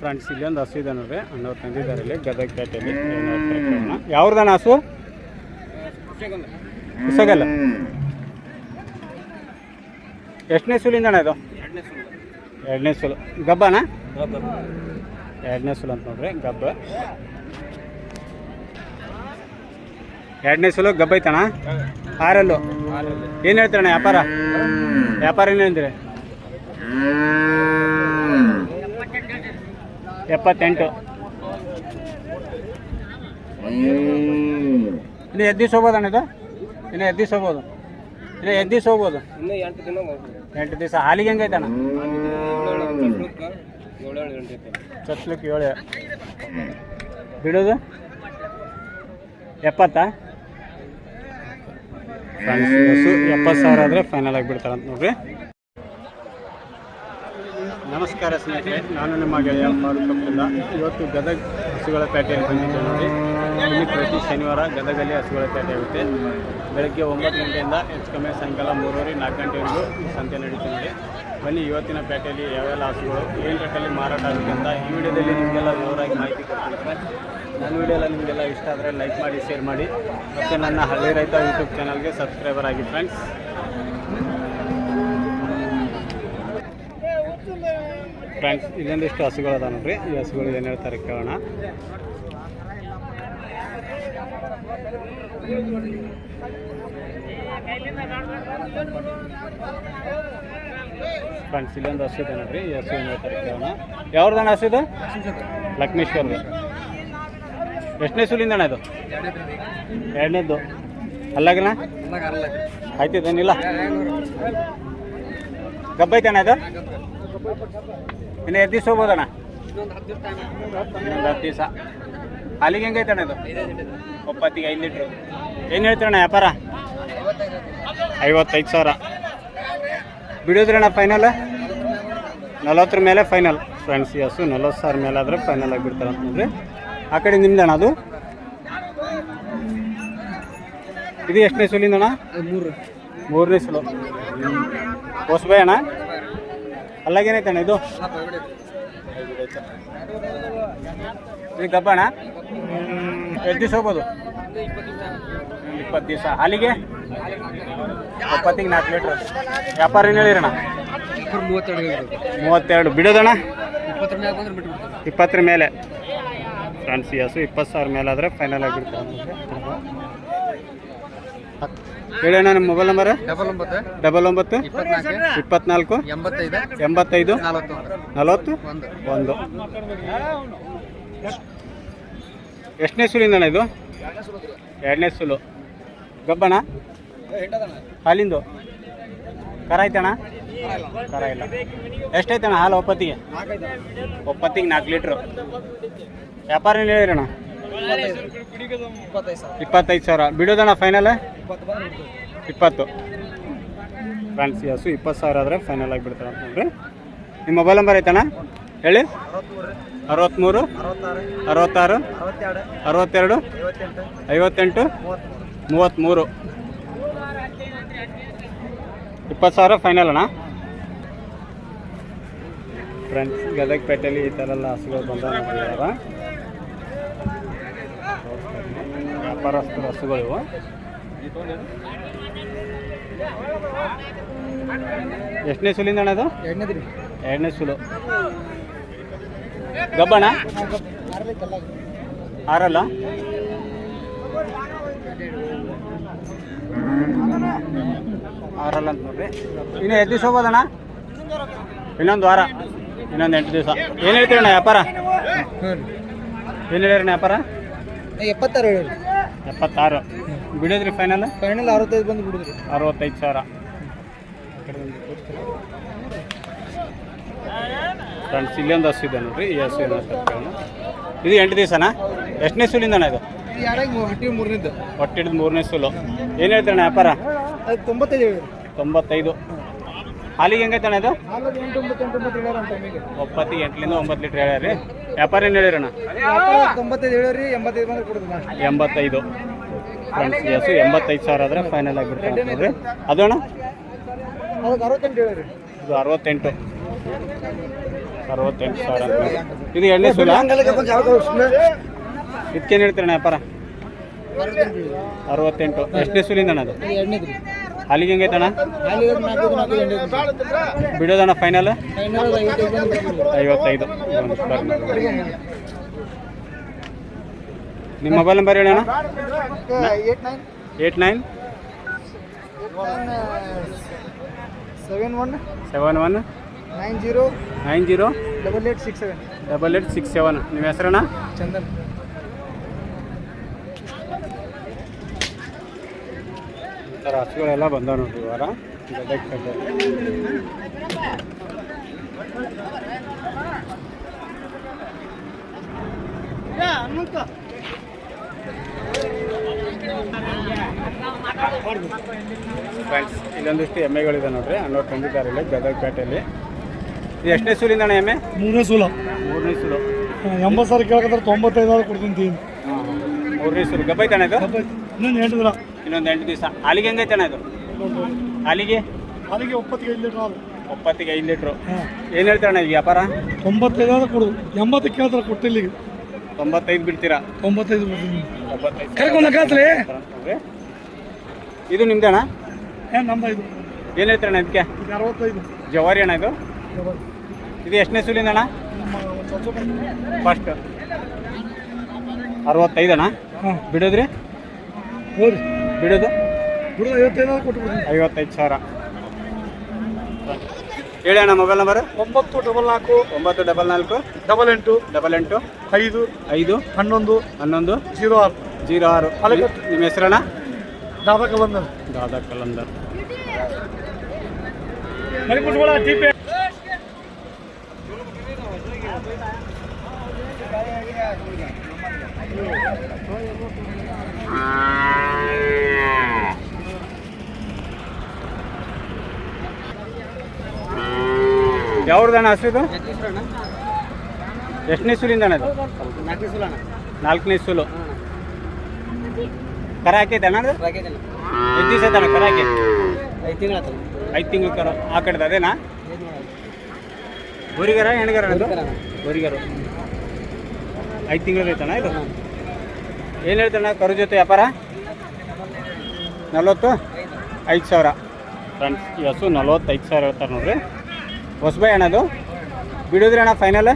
Friends, ಇಲ್ಲಿ ಒಂದು ಹಸು ಇದೆ ನೋಡ್ರಿ. ಅಣ್ಣವ್ರು ತಂದಿದ್ದಾರೆ ಇಲ್ಲಿ, ಗದಗ ಪೇಟೆಯಲ್ಲಿ. ಯಾವ್ದಣ್ಣ ಹಸು ಹುಸಗಲ್ಲ ಎಷ್ಟನೇ ಸುಲಿಂದ ಅಣ್ಣ ಇದು? ಎರಡನೇ ಸುಲು. ಗಬ್ಬನ ಎರಡನೇ ಸುಲು ಅಂತ ನೋಡ್ರಿ, ಗಬ್ಬ. ಎರಡನೇ ಸುಲು, ಗಬ್ಬ ಐತಣ ಆರಲ್ಲು. ಏನು ಹೇಳ್ತಾರಣ್ಣ ವ್ಯಾಪಾರ? ವ್ಯಾಪಾರ ಏನು ಎಪ್ಪತ್ತೆಂಟು. ಇನ್ನು ಎದ್ದು ದಿವ್ಸ ಹೋಗ್ಬೋದಣ್ಣ ಇದು? ಇನ್ನು ಎದ್ದು ದಿವ್ಸ ಹೋಗ್ಬೋದು? ಇನ್ನು ಎದ್ದಿಸ್ ದಿವ್ಸ ಹೋಗ್ಬೋದು? ಇನ್ನು ಎಂಟು ದಿನ ಹೋಗ್ಬೋದು. ಎಂಟು ದಿವಸ. ಹಾಲಿಗೆ ಐತೆ ಚಚ್ಲಕ್ಕೆ ಏಳು. ಬಿಡೋದು? ಎಪ್ಪತ್ತಾ? ಎಪ್ಪತ್ತು ಸಾವಿರ ಆದರೆ ಫೈನಲ್ ಆಗಿ ಬಿಡ್ತಾರಂತ ನೋಡ್ರಿ. ನಮಸ್ಕಾರ ಸ್ನೇಹಿತರೆ, ನಾನು ನಿಮ್ಮ ಗೆಳೆಯ ಫಾರೂಕ್ ಅಬ್ದುಲ್ಲಾ. ಇವತ್ತು ಗದಗ ಹಸುಗಳ ಪೇಟೆಯಲ್ಲಿ ಬಂದಿದ್ದೆ ಇಲ್ಲಿ ಪ್ರತಿ ಶನಿವಾರ ಗದಗಲ್ಲಿ ಹಸುಗಳ ಪೇಟೆ ಆಗುತ್ತೆ ಬೆಳಗ್ಗೆ ಒಂಬತ್ತು ಗಂಟೆಯಿಂದ ಹೆಚ್ಚು ಕಮ್ಮಿ ಸಾಯಂಕಾಲ ಮೂರುವರೆ, ನಾಲ್ಕು ಗಂಟೆವರೆಗೂ ಸಂತೆ ನಡೀತು ನೋಡಿ. ಬನ್ನಿ, ಇವತ್ತಿನ ಪೇಟೆಯಲ್ಲಿ ಯಾವೆಲ್ಲ ಹಸುಗಳು, ಏನು ರೇಟಲ್ಲಿ ಮಾರಾಟ ಆಗುತ್ತೆ ಅಂತ ಈ ವಿಡಿಯೋದಲ್ಲಿ ನಿಮಗೆಲ್ಲ ವಿವರವಾಗಿ ಮಾಹಿತಿ ಕೊಡ್ತೀನಿ ನನ್ನ ವಿಡಿಯೋ ಎಲ್ಲ ನಿಮಗೆಲ್ಲ ಇಷ್ಟ ಆದರೆ ಲೈಕ್ ಮಾಡಿ, ಶೇರ್ ಮಾಡಿ. ಮತ್ತು ನನ್ನ ಹಳ್ಳಿ ರೈತ ಯೂಟ್ಯೂಬ್ ಚಾನಲ್ಗೆ ಸಬ್ಸ್ಕ್ರೈಬರ್ ಆಗಿ ಫ್ರೆಂಡ್ಸ್ ಫ್ರೆಂಡ್ಸ್ ಇಲ್ಲೊಂದಿಷ್ಟು ಹಸುಗಳು ಅದ ನೋಡ್ರಿ. ಈ ಹಸುಗಳು ಏನು ಹೇಳ್ತಾರೆ ಕೇಳೋಣ. ಫ್ರೆಂಡ್ಸ್, ಇಲ್ಲೊಂದು ಹಸು ಇದೆ ನೋಡ್ರಿ. ಈ ಹಸು ಏನು ಹೇಳ್ತಾರೆ ಕೇಳೋಣ. ಯಾವ್ದಣ್ಣ ಹಸು ಇದು? ಲಕ್ಷ್ಮೇಶ್ವರ್ದು ಎಷ್ಟನೇ ಸುಲಿಂದ ಅಣ್ಣ ಇದು? ಎರಡನೇದ್ದು. ಅಲ್ಲಾಗಣ್ಣ ಆಯ್ತಿದ್ದೇನಿಲ್ಲ ಗಬ್ಬ ಐತಣ್ಣ ಇದು? ಇನ್ನು ಎರಡು ದಿವಸ ಹೋಗ್ಬೋದಣ್ಣ ಇನ್ನೊಂದು ಹತ್ತು ದಿವಸ ಹಾಲಿಗೆ ಹೆಂಗೈತಣ್ಣ ಇದು? ಒಪ್ಪತ್ತಿಗೆ ಐದು ಲೀಟ್ರು. ಏನು ಹೇಳ್ತೀರಣ್ಣ ವ್ಯಾಪಾರ? ಐವತ್ತೈದು ಸಾವಿರ. ಬಿಡೋದ್ರಣ್ಣ ಫೈನಲ್ ನಲವತ್ತರ ಮೇಲೆ ಫೈನಲ್ ಫ್ರೆಂಡ್ಸ್ ಹಸು ನಲವತ್ತು ಸಾವಿರ ಮೇಲೆ ಆದರೆ ಫೈನಲ್ ಆಗಿ ಬಿಡ್ತಾರೆ ಅಂತ ನೋಡ್ರಿ ಆ ಕಡೆ ನಿಮ್ದಣ್ಣ ಅದು? ಇದು ಎಷ್ಟನೇ ಸುಲಿಂದಣ್ಣ? ಮೂರು ಮೂರನೇ ಸುಲು. ಹೊಸಬೇ ಅಣ್ಣ ಅಲ್ಲಾಗೇನೈತಣ್ಣ ಇದು. ಇದು ದಬ್ಬಣ ಎಷ್ಟು ದಿವಸ ಹೋಗ್ಬೋದು? ಇಪ್ಪತ್ತು ದಿವಸ. ಅಲ್ಲಿಗೆ? ಇಪ್ಪತ್ತಿಗೆ ನಾಲ್ಕು ಲೀಟ್ರ್ ವ್ಯಾಪಾರ ಏನು ಹೇಳಿರಣ್ಣ ಮೂವತ್ತೆರಡು. ಬಿಡೋದಣ್ಣ? ಇಪ್ಪತ್ತರ ಮೇಲೆ. ಫ್ರೆಂಡ್ಸ್ ಇಪ್ಪತ್ತು ಸಾವಿರ ಮೇಲೆ ಆದರೆ ಫೈನಲ್ ಆಗಿಬಿಡ್ತಾರೆ ಹೇಳೋಣ ನಿಮ್ಮ ಮೊಬೈಲ್ ನಂಬರ್ ಡಬಲ್ ಒಂಬತ್ತು. ಡಬಲ್ ಒಂಬತ್ತು? ಇಪ್ಪತ್ನಾಲ್ಕು. ಎಂಬತ್ತೈದು. ನಲವತ್ತು? ಒಂದು. ಎಷ್ಟನೇ ಸುಲಿಂದಣ್ಣ ಇದು? ಎರಡನೇ ಸುಲು. ಗಬ್ಬಣ್ಣ ಹಾಲಿಂದು? ಕರ ಐತಣ್ಣ? ಕರ ಇಲ್ಲ. ಎಷ್ಟೈತಣ್ಣ ಹಾಲು ಒಪ್ಪತ್ತಿಗೆ? ಒಪ್ಪತ್ತಿಗೆ ನಾಲ್ಕು ಲೀಟ್ರು. ವ್ಯಾಪಾರ ಏನು ಹೇಳಿರಣ್ಣ ಇಪ್ಪತ್ತೈದು ಸಾವಿರ. ಬಿಡೋದಣ್ಣ ಫೈನಲ್ ಇಪ್ಪತ್ತು ಫ್ರಾನ್ಸಿ ಹಸು ಇಪ್ಪತ್ತು ಸಾವಿರ ಆದರೆ ಫೈನಲ್ ಆಗಿ ಬಿಡ್ತಾರೆ ನೋಡ್ರಿ. ನಿಮ್ಮ ಮೊಬೈಲ್ ನಂಬರ್ ಐತಣ್ಣ? ಹೇಳಿ. ಅರವತ್ತ್ಮೂರು ಅರವತ್ತಾರು. ಅರವತ್ತಾರು ಅರವತ್ತೆರಡು. ಐವತ್ತೆಂಟು. ಮೂವತ್ತ್ಮೂರು ಇಪ್ಪತ್ತು ಸಾವಿರ ಫೈನಲ್ ಅಣ್ಣ. ಫ್ರೆಂಡ್ಸ್, ಗದಗ ಪೇಟೆಯಲ್ಲಿ ಈ ಥರ ಎಲ್ಲ ಹಸುಗಳು ಬಂದ ವ್ಯಾಪಾರಸ್ಥರ ಹಸುಗಳು ಎಷ್ಟನೇ ಸುಲಿಂದ ಅಣ್ಣ ಅದು? ಎರಡನೇದ್ರಿ ಎರಡನೇ ಸುಲು. ಗಬ್ಬಣ್ಣ? ಆರಲ್ಲ? ಆರಲ್ಲ ಅಂತ ನೋಡ್ರಿ. ಇನ್ನು ಎಷ್ಟು ದಿವಸ ಹೋಗೋದಣ್ಣ? ಇನ್ನೊಂದು ವಾರ. ಇನ್ನೊಂದು ಎಂಟು ದಿವಸ. ಏನು ಹೇಳ್ತೀರಣ್ಣ ವ್ಯಾಪಾರ? ಏನು ಹೇಳಿರಣ್ಣ ವ್ಯಾಪಾರ? ಎಪ್ಪತ್ತಾರು ಹೇಳಿ. ಎಪ್ಪತ್ತಾರು. ಬಿಡೋದ್ರಿ ಫೈನಲ್ ಫೈನಲ್ ಅರವತ್ತೈದು ಬಂದು ಬಿಡಿದ್ರಿ. ಅರವತ್ತೈದು ಸಾವಿರ. ಫ್ರೆಂಡ್ಸ್ ಇಲ್ಲೊಂದು ಹಸು ಇದೆ ನೋಡ್ರಿ ಈ ಹಸು. ಇದು ಎಂಟು ದಿವಸನಾ? ಎಷ್ಟನೇ ಸುಲಿಂದಣ್ಣ ಇದು? ಇದು ಮೂರನೇದು ಹೊಟ್ಟಿಡ್ದು ಮೂರನೇ ಸುಲು. ಏನು ಹೇಳ್ತಾರಣ್ಣ ವ್ಯಾಪಾರ? ತೊಂಬತ್ತೈದು ತೊಂಬತ್ತೈದು. ಹಾಲಿಗೆ ಹೆಂಗೈತಣ್ಣ ಇದು? ಒಪ್ಪತ್ತಿಗೆ ಎಂಟರಿಂದ ಒಂಬತ್ತು ಲೀಟ್ರ್ ಹೇಳ್ಯಾರಿ ವ್ಯಾಪಾರ ಏನು ಹೇಳಿರಣ್ಣ? ತೊಂಬತ್ತೈದು ಹೇಳಿರಿ ಎಂಬತ್ತೈದು ಬಂದ್ರೆ ಕೊಡೋದು ಲಾಸ್ಟ್ ಎಂಬತ್ತೈದು. ಫ್ರೆಂಡ್ಸ್ ಹಸು ಎಂಬತ್ತೈದು ಸಾವಿರ ಆದರೆ ಫೈನಲ್ ಆಗಿಬಿಡ್ತಾರೆ ನೋಡ್ರಿ. ಅದು ಅಣ್ಣ? ಇದು ಅರವತ್ತೆಂಟು. ಅರವತ್ತೆಂಟು ಸಾವಿರ ಇದು ಎಣ್ಣೆ ಸೂಲ ಇದಕ್ಕೇನು ಹೇಳ್ತೀರಣ್ಣ ವ್ಯಾಪಾರ? ಅರವತ್ತೆಂಟು. ಎಷ್ಟನೇ ಸುಲಿಂದಣ್ಣ ಅದು? ಅಲ್ಲಿಗೆ ಹೆಂಗೈತಣ್ಣ ಅಣ್ಣ? ಬಿಡೋದಣ್ಣ ಫೈನಲ್ ಐವತ್ತೈದು ನಿಮ್ಮ ಮೊಬೈಲ್ ನಂಬರ್ ಹೇಳಿ ಅಣ್ಣ. Eight nine. Eight nine seven one. Seven one. Nine zero. Nine zero. Double eight six seven. Double eight six seven. ನಿಮ್ಮ ಹೆಸರಣ್ಣ? ಚಂದನ್. ಈ ಥರ ಹಸುಗಳೆಲ್ಲ ಬಂದಾವ ನೋಡ್ರಿ ವಾರ. ಗದಗ ಪೇಟೆಯಲ್ಲಿ. ಫ್ರೆಂಡ್ಸ್ ಇಲ್ಲೊಂದಿಷ್ಟು ಎಮ್ಮೆಗಳಿದೆ ನೋಡ್ರಿ. ಅನ್ನೋ ತಂದಿದ್ದಾರೆ ಇಲ್ಲಿ ಗದಗ ಪೇಟೆಯಲ್ಲಿ ಇದು ಎಷ್ಟನೇ ಸೂಲಿಂದ ಅಣ್ಣ ಎಮ್ಮೆ? ಮೂರನೇ ಸೂಲ. ಮೂರನೇ ಸೂಲು. ಎಂಬತ್ತು ಸಾವಿರ ಕೇಳಕಂದ್ರೆ ತೊಂಬತ್ತೈದು ಸಾವಿರ ಕೊಡ್ತೀನಿ ಮೂರನೇ ಸೂಲು. ಗಬ್ಬೈತಣ್ಣ ಇದು? ಇನ್ನೊಂದು ಎಂಟು ದಿನ. ಇನ್ನೊಂದು ಎಂಟು ದಿವಸ. ಅಲ್ಲಿಗೆ ಹೆಂಗೈತಣ್ಣ ಇದು? ಅಲ್ಲಿಗೆ ಅಲ್ಲಿಗೆ ಒಪ್ಪತ್ತಿಗೆ ಐದು ಲೀಟ್ರ್ ಒಪ್ಪತ್ತಿಗೆ ಐದು ಲೀಟ್ರು. ಏನು ಹೇಳ್ತಾರಣ್ಣ ಈಗ ವ್ಯಾಪಾರ? ತೊಂಬತ್ತೈದು ಸಾವಿರ ಕೊಡು. ಎಂಬತ್ತು ಕೇಳ್ತಾರೆ ಕೊಟ್ಟಿಲ್ಲಿಗೆ. ತೊಂಬತ್ತೈದು ಬಿಡ್ತೀರಾ? ತೊಂಬತ್ತೈದು ಬಿಡ್ತೀನಿ ತೊಂಬತ್ತೈದು. ಕರ್ಕೊಂಡು. ಇದು ನಿಮ್ದೇಣ ಏ ನಮ್ದು ಇದು. ಏನು ಹೇಳ್ತಾರಣ್ಣ ಇದಕ್ಕೆ? ಇದು ಅರವತ್ತೈದು. ಜವಾರಿ ಅಣ್ಣ ಇದು? ಇದು ಎಷ್ಟನೇ ಸೂಲಿಂದ ಅಣ್ಣ? ಫಸ್ಟ್ ಅರವತ್ತೈದಣ್ಣ ಹಾಂ. ಬಿಡೋದ್ರಿ? ಹೋರಿ ಬಿಡೋದು? ಬಿಡು ಐವತ್ತೈದು ಐವತ್ತೈದು ಸಾವಿರ. ಹೇಳಿ ಅಣ್ಣ ಮೊಬೈಲ್ ನಂಬರ್ ಒಂಬತ್ತು ಡಬಲ್ ನಾಲ್ಕು. ಒಂಬತ್ತು ಡಬಲ್ ನಾಲ್ಕು. ಡಬಲ್ ಎಂಟು. ಡಬಲ್ ಎಂಟು. ಐದು. ಐದು. ಹನ್ನೊಂದು. ಹನ್ನೊಂದು. ಜೀರೋ ಆರು. ಜೀರೋ ಆರು. ನಿಮ್ಮ ಹೆಸರಣ್ಣ? ದಾದಕ कलंदर ದಾದಾ ಕಲಂದರ್. ಮನೆ बोला ಟಿಪೆ ಯಾವ್ದಣ್ಣ ಹಸು ಇದು? ಎಷ್ಟನೇ ಸುಲಿಂದ ಅಣ್ಣ ಇದು? ನಾಲ್ಕನೇ ಸೂಲು. ಕರ ಹಾಕೈತೆ ಅಣ್ಣ ಅದು? ಎಷ್ಟು ದಿವಸ ಅಣ್ಣ ಕರ ಹಾಕಿ? ಐದು ತಿಂಗಳು ಕರ ಆ ಕಡೆದು ಅದೇನಾ? ಗೋರಿಗರ ಹೆಣ್ಗರ ಅದು? ಬೋರಿಗರು ಐದು ತಿಂಗಳು ಐತಣ್ಣ ಇದು? ಏನು ಹೇಳ್ತಾನ ಕರು ಜೊತೆ ವ್ಯಾಪಾರ? ನಲ್ವತ್ತು? ಐದು ಸಾವಿರ. ಫ್ರೆಂಡ್ಸ್ ಈ ಹಸು ನಲ್ವತ್ತೈದು ಸಾವಿರ ಹೇಳ್ತಾರೆ ನೋಡ್ರಿ. ಹೊಸಬಾಯಿ ಅಣ್ಣ ಅದು? ಬಿಡೋದ್ರಿ ಅಣ್ಣ ಫೈನಲ್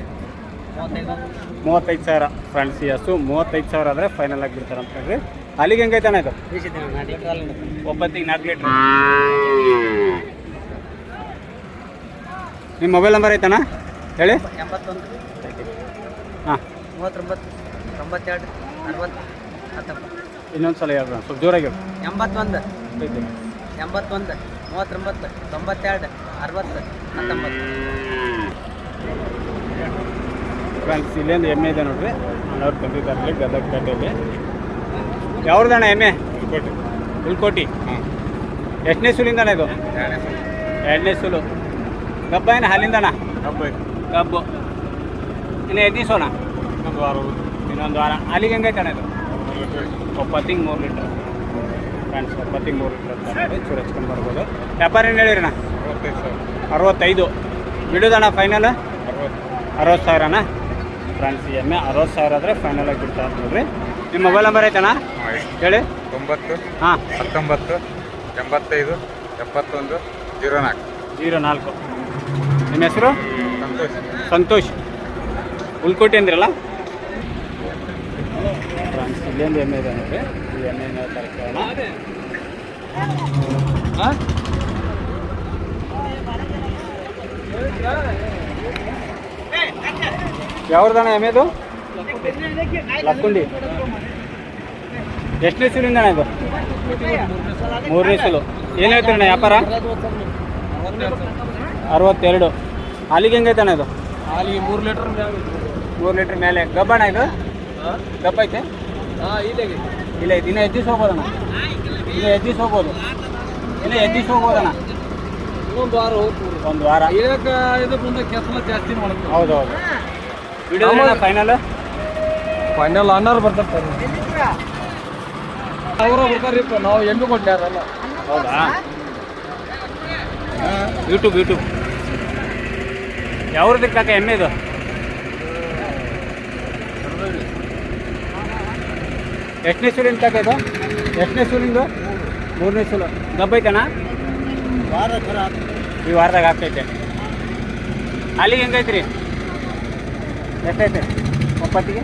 ಮೂವತ್ತೈದು. ಸಾವಿರ. ಫ್ರೆಂಡ್ಸ್ ಈ ಹಸು ಮೂವತ್ತೈದು ಸಾವಿರ ಆದರೆ ಫೈನಲ್ ಆಗಿ ಬಿಡ್ತಾರೆ ಅಂತ ಹೇಳ್ರಿ. ಅಲ್ಲಿಗೆ ಹೆಂಗೈತೆ ಅಣ್ಣ ಇದು? ಒಬ್ಬತ್ತಿಗೆ ನಾಲ್ಕು ಲೀಟ್ರ್. ನಿಮ್ಮ ಮೊಬೈಲ್ ನಂಬರ್ ಐತಣ್ಣ ಹೇಳಿ. ಎಂಬತ್ತೊಂದು. ಹಾಂ. ಮೂವತ್ತೊಂಬತ್ತು ತೊಂಬತ್ತೆರಡು ಅರವತ್ತು ಹತ್ತೊಂಬತ್ತು. ಇನ್ನೊಂದು ಸಲ ಹೇಳ್ರಿ ಸ್ವಲ್ಪ ಜೋರಾಗಿ ಹೇಳಿ ಎಂಬತ್ತೊಂದು. ಎಂಬತ್ತೊಂದು ಮೂವತ್ತೊಂಬತ್ತು ತೊಂಬತ್ತೆರಡು ಅರವತ್ತು ಹತ್ತೊಂಬತ್ತು. ಫ್ರೆಂಡ್ಸ್ ಇಲ್ಲಿಂದ ಎಮ್ಮೆ ಇದೆ ನೋಡ್ರಿ. ಅವ್ರು ತಂದಿದ್ದಾರೆ ಗದಗ ಪೇಟೆಯಲ್ಲಿ ಯಾವ್ದಣ್ಣ ಎಮ್ಮೆ? ಉಳ್ಕೋಟಿ. ಎಷ್ಟನೇ ಸುಲಿಂದ ಇದು? ಎರಡನೇ ಸುಲು. ಕಬ್ಬ ಏನು ಹಾಲಿಂದಣ್ಣ? ಕಬ್ಬು ಇನ್ನು ಎದ್ದಿಸೋಣ ಇನ್ನೊಂದು ವಾರ ಅಲ್ಲಿಗೆ ಹೆಂಗೈತಣ್ಣ ಇದು? ಒಪ್ಪತ್ತಿಗೆ ಮೂರು ಲೀಟ್ರ್. ಫ್ರೆಂಡ್ಸ್ ಒಪ್ಪತ್ತಿಗೆ ಮೂರು ಲೀಟ್ರ್ ಚೂರು ಹಚ್ಕೊಂಡು ಬರ್ಬೋದು. ವ್ಯಾಪಾರ ಏನು ಹೇಳಿರಣ್ಣ ಅರವತ್ತೈದು ಬಿಡೋದಣ್ಣ ಫೈನಲ್ ಅರವತ್ತು. ಸಾವಿರನಾ? ಫ್ರೆಂಡ್ಸ್ ಎಮ್ಮೆ ಅರವತ್ತು ಸಾವಿರ ಆದರೆ ಫೈನಲಾಗಿ ಬಿಡ್ತಾ ನೋಡ್ರಿ. ನಿಮ್ಮ ಮೊಬೈಲ್ ನಂಬರ್ ಐತಣ್ಣ? ಹೇಳಿ. ತೊಂಬತ್ತು ಹಾಂ. ಹತ್ತೊಂಬತ್ತು ಎಂಬತ್ತೈದು ಎಪ್ಪತ್ತೊಂದು ಜೀರೋ ನಾಲ್ಕು. ಜೀರೋ ನಾಲ್ಕು. ನಿಮ್ಮ ಹೆಸರು? ಸಂತೋಷ್. ಸಂತೋಷ್. ಉಳ್ಕೋಟೆ ಅಂದ್ರಲ್ಲ? ಇಲ್ಲೊಂದು ಎಮ್ಮೆ ಇದೆ ನೋಡ್ರಿ ಈ ಎಮ್ಮೆನ ಹಾಂ? ಯಾವ್ದಣ್ಣ ಎಮ್ಮೆದು? ಲಕ್ಕುಂಡಿ ಎಷ್ಟನೇ ಸೂಲಿಂದ ಇದು? ಮೂರನೇ ಸೂಲು. ಏನು ಹೇಳ್ತೀರಣ್ಣ ವ್ಯಾಪಾರ? ಅರವತ್ತೆರಡು. ಹಾಲಿಗೆ ಹೆಂಗೈತೆ ಅಣ್ಣ ಇದು? ಅಲ್ಲಿಗೆ ಮೂರು ಲೀಟ್ರ್ ಮೂರು ಲೀಟ್ರ್ ಮೇಲೆ. ಗಬ್ಬಣ್ಣ ಇದು? ಗಬ್ಬ ಐತೆ? ಇಲ್ಲೇ ಇಲ್ಲ ದಿನ ಎದ್ದಿಸ್ ಹೋಗ್ಬೋದಣ್ಣ ಇನ್ನು ಎದ್ದಿಸ್ ಹೋಗ್ಬೋದು. ಇನ್ನು ಎದ್ದಿಸ್ ಹೋಗ್ಬೋದಣ್ಣ ಒಂದು ವಾರ ಒಂದು ವಾರ. ಇದಕ್ಕೆ ಇದು ಮುಂದೆ ಕೆಲಸ ಜಾಸ್ತಿ ಮಾಡ್ತೀವಿ ಹೌದು ಹೌದು ಬಿಡೋಣ ಫೈನಲ್ ಫೈನಲ್ ಆನರ್ ಬರ್ತಾರೆ ಅವರ ಬರ್ತಾರಿಪ್ಪ ನಾವು ಎಮ್ಮೆ ಕೊಟ್ಟಾರಲ್ಲ ಹೌದಾ? ಯೂಟ್ಯೂಬ್ ಯೂಟ್ಯೂಬ್ ಯಾವ್ರದ್ದು ಕಾಕ ಎಮ್ಮೆದು ಎಷ್ಟನೇ ಸೂರಿನ ಕಾಕ ಇದು? ಎಷ್ಟನೇ ಸೂಲಿಂದು ಮೂರನೇ ಸೂಲು ಗಬ್ಬ ಐತಣ್ಣ ಈ ವಾರದಾಗ ಆಗ್ತೈತೆ. ಅಲ್ಲಿಗೆ ಹೆಂಗೈತ್ರಿ? ಎಷ್ಟೈತೆ ಒಪ್ಪತ್ತಿಗೆ?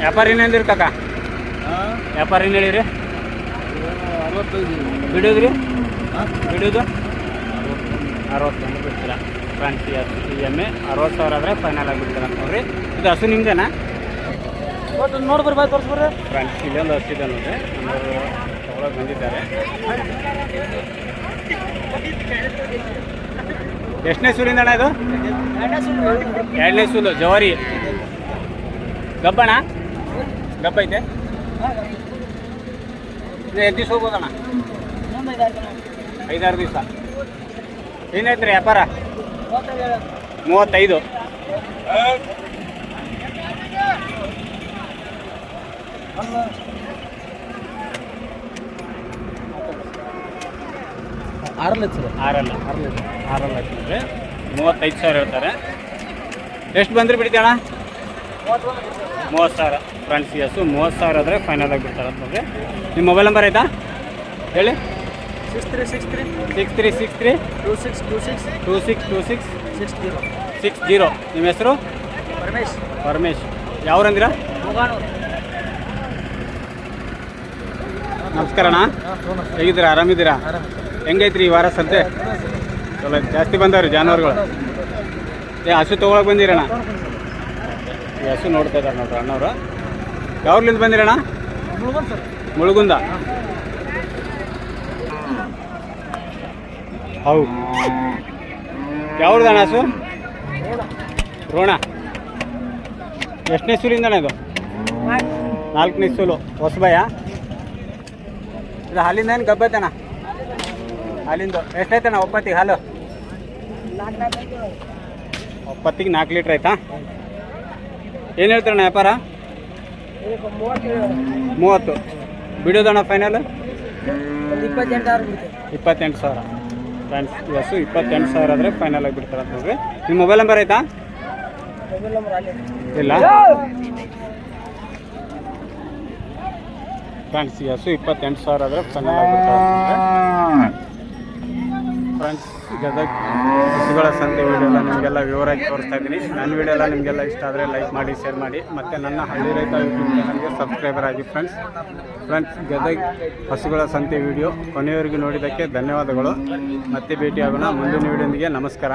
ವ್ಯಾಪಾರ ಹೇಳಿರಿ ಕಾಕ? ವ್ಯಾಪಾರ ಏನು ಹೇಳಿರಿ? ಬಿಡೋದ್ರಿ? ಬಿಡೋದು? ಅರವತ್ತೊಂದು ಬಿಡ್ತೀರಾ? ಫ್ರಾನ್ಸಿ ಹಸು ಎಂ ಎ ಅರವತ್ತು ಸಾವಿರ ಆದರೆ ಫೈನಲ್ ಆಗಿ ಬಿಡ್ತೀರ ಅಂತ ನೋಡ್ರಿ ಇದು ಹಸು ನಿಮ್ದೇನಾ? ನೋಡಿ ಬಾಯ್ ತೋರಿಸ್ಬರ್ರಿ ಫ್ರಾನ್ಸ್ ಇಲ್ಲೊಂದು ಹಸು ಇದೆ ನೋಡ್ರಿ. ತಗೊಳಕ್ಕೆ ಬಂದಿದ್ದಾರೆ. ಎಷ್ಟನೇ ಸೂಲಿಂದ ಅಣ್ಣ ಇದು? ಎರಡನೇ ಸೂಲು ಜವಾರಿ. ಗಬ್ಬಣ ಗಬ್ಬ ಐತೆ? ಎಷ್ಟು ದಿವಸ ಹೋಗ್ಬೋದಣ್ಣ? ಐದಾರು ದಿವಸ. ಏನಾಯ್ತು ರೀ ವ್ಯಾಪಾರ? ಮೂವತ್ತೈದು. ಆರು ಲಕ್ಷ ಆರಲ್ಲ. ಲಕ್ಷ ರೀ ಮೂವತ್ತೈದು ಸಾವಿರ ಹೇಳ್ತಾರೆ. ಎಷ್ಟು ಬಂದ್ರಿ ಬಿಡ್ತೀಯಣ ಮೂವತ್ತು ಸಾವಿರ. ಫ್ರೆಂಡ್ಸ್ ಎಸ್ಸು ಮೂವತ್ತು ಸಾವಿರ ಆದರೆ ಫೈನಲ್ ಆಗಿ ಬಿಡ್ತಾರೆ ಅಂತ ಅಂತಂದ್ರೆ ನಿಮ್ಮ ಮೊಬೈಲ್ ನಂಬರ್ ಆಯ್ತಾ? ಹೇಳಿ. Six three six three six three six three two six two six two six two six six zero six zero ನಿಮ್ಮ ಹೆಸರು? ಪರಮೇಶ್. ಪರಮೇಶ್. ಯಾವ್ರಂದಿರ ನಮಸ್ಕಾರಣ್ಣ ನಮಸ್ಕಾರ ಅಣ್ಣ. ಹೇಗಿದ್ದೀರಾ? ಆರಾಮಿದ್ದೀರಾ? ಹೆಂಗೈತ್ರಿ ಈ ವಾರ ಸಂತೆ ಚಲೋ. ಜಾಸ್ತಿ ಬಂದವ್ರಿ ಜಾನುವಾರುಗಳು. ಏ, ಹಸು ತೊಗೊಳಕ್ ಬಂದಿರಣ್ಣ? ಈ ಹಸು ನೋಡ್ತಾ ಇದ್ದಾರೆ ನೋಡ್ರಿ ಅಣ್ಣವ್ರು. ಯಾವ್ರಲಿಂದ ಬಂದಿರಣ್ಣ? ಮುಳುಗುಂದ. ಹೌದು ಯಾವ್ದು ಹಸು? ರೋಣ. ಎಷ್ಟನೇ ಸೂಲಿಂದ ಅಣ್ಣ ಇದು? ನಾಲ್ಕನೇ ಸೂಲು. ಹೊಸಬಾಯ ಇದು ಹಾಲಿಂದ ಏನು ಗಬ್ಬೈತಣ್ಣ ಹಾಲಿಂದು ಎಷ್ಟೈತಣ್ಣ ಒಪ್ಪತ್ತಿಗೆ ಹಾಲು? ಒಪ್ಪತ್ತಿಗೆ ನಾಲ್ಕು ಲೀಟ್ರ್ ಆಯ್ತಾ? ಏನು ಹೇಳ್ತೀರಣ್ಣ ವ್ಯಾಪಾರ? ಮೂವತ್ತು. ಬಿಡೋದಣ್ಣ ಫೈನಲ್ ಇಪ್ಪತ್ತೆಂಟು ಸಾವಿರ. ಫ್ರೆಂಡ್ಸ್ ಹಸು ಇಪ್ಪತ್ತೆಂಟು ಸಾವಿರ ಆದರೆ ಫೈನಲ್ ಆಗಿ ಬಿಡ್ತಾರೆ ನೋಡ್ರಿ ನಿಮ್ಮ ಮೊಬೈಲ್ ನಂಬರ್ ಆಯ್ತಾ? ಇಲ್ಲ. ಫ್ರೆಂಡ್ಸ್ ಹಸು ಇಪ್ಪತ್ತೆಂಟು ಸಾವಿರ ಆದರೆ ಫೈನಲ್ ಆಗಿಬಿಡ್ತಾರೆ ಫ್ರೆಂಡ್ಸ್ ಗದಗ ಹಸುಗಳ ಸಂತೆ ವೀಡಿಯೋಲ್ಲ ನಿಮಗೆಲ್ಲ ವಿವರವಾಗಿ ತೋರಿಸ್ತಾ ಇದ್ದೀನಿ. ನನ್ನ ವಿಡಿಯೋ ಎಲ್ಲ ನಿಮಗೆಲ್ಲ ಇಷ್ಟ ಆದರೆ ಲೈಕ್ ಮಾಡಿ ಶೇರ್ ಮಾಡಿ. ಮತ್ತು ನನ್ನ ಹಳ್ಳಿ ರೈತ ಯೂಟ್ಯೂಬ್ ಚಾನಲ್ಗೆ ಸಬ್ಸ್ಕ್ರೈಬರ್ ಆಗಿ ಫ್ರೆಂಡ್ಸ್ ಫ್ರೆಂಡ್ಸ್ ಗದಗ ಹಸುಗಳ ಸಂತೆ ವಿಡಿಯೋ ಕೊನೆಯವರೆಗೂ ನೋಡಿದ್ದಕ್ಕೆ ಧನ್ಯವಾದಗಳು. ಮತ್ತೆ ಭೇಟಿಯಾಗೋಣ ಮುಂದಿನ ವೀಡಿಯೋನಿಗೆ ನಮಸ್ಕಾರ.